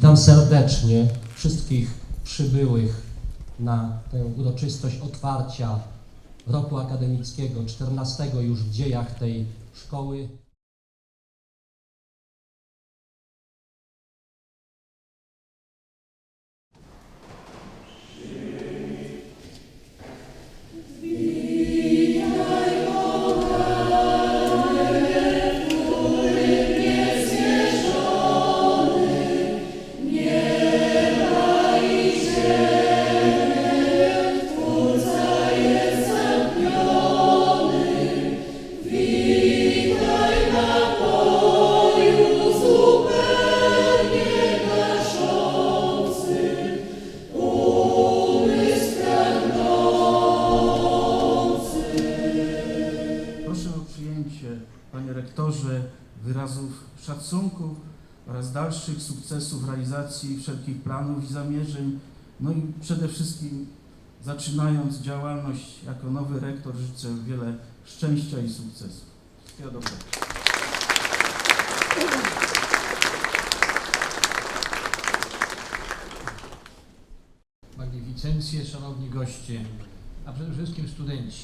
Witam serdecznie wszystkich przybyłych na tę uroczystość otwarcia roku akademickiego, 14 już w dziejach tej szkoły. Wyrazów szacunku oraz dalszych sukcesów realizacji wszelkich planów i zamierzeń. No i przede wszystkim zaczynając działalność jako nowy rektor życzę wiele szczęścia i sukcesów. Wszystkiego dobrego. magnificencje, szanowni goście, a przede wszystkim studenci.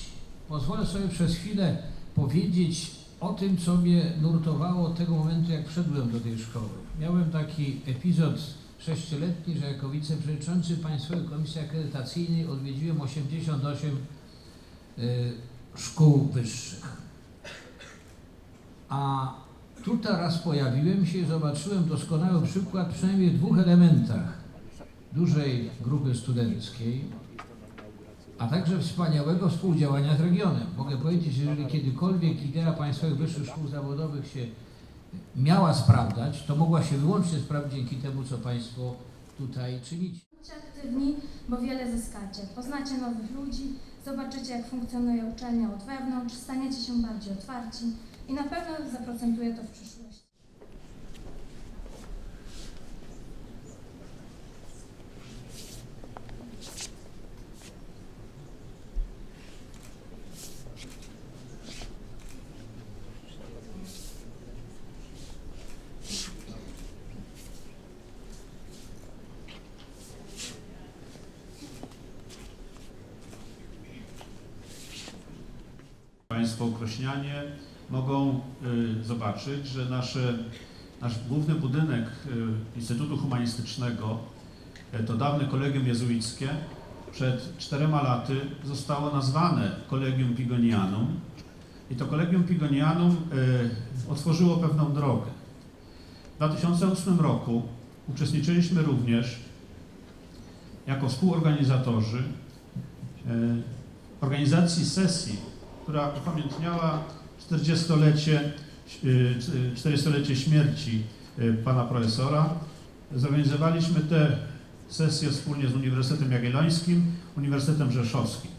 Pozwolę sobie przez chwilę powiedzieć o tym, co mnie nurtowało od tego momentu, jak wszedłem do tej szkoły. Miałem taki epizod sześcioletni, że jako wiceprzewodniczący Państwowej Komisji Akredytacyjnej odwiedziłem 88 y, szkół wyższych. A tu teraz pojawiłem się i zobaczyłem doskonały przykład przynajmniej w dwóch elementach dużej grupy studenckiej, a także wspaniałego współdziałania z regionem. Mogę powiedzieć, że jeżeli kiedykolwiek idea Państwowych Wyższych Szkół Zawodowych się miała sprawdzać, to mogła się wyłącznie sprawdzić dzięki temu, co Państwo tutaj czynicie. Bądźcie aktywni, bo wiele zyskacie. Poznacie nowych ludzi, zobaczycie jak funkcjonuje uczelnia od wewnątrz, staniecie się bardziej otwarci i na pewno zaprocentuje to w przyszłości. Państwo ukrośnianie mogą y, zobaczyć, że nasze, nasz główny budynek y, Instytutu Humanistycznego, y, to dawne Kolegium Jezuickie, przed czterema laty zostało nazwane Kolegium Pigonianum i to Kolegium Pigonianum otworzyło pewną drogę. W 2008 roku uczestniczyliśmy również jako współorganizatorzy organizacji sesji która upamiętniała 40-lecie, y, 40-lecie śmierci y, pana profesora. Zorganizowaliśmy te sesje wspólnie z Uniwersytetem Jagiellońskim, Uniwersytetem Rzeszowskim.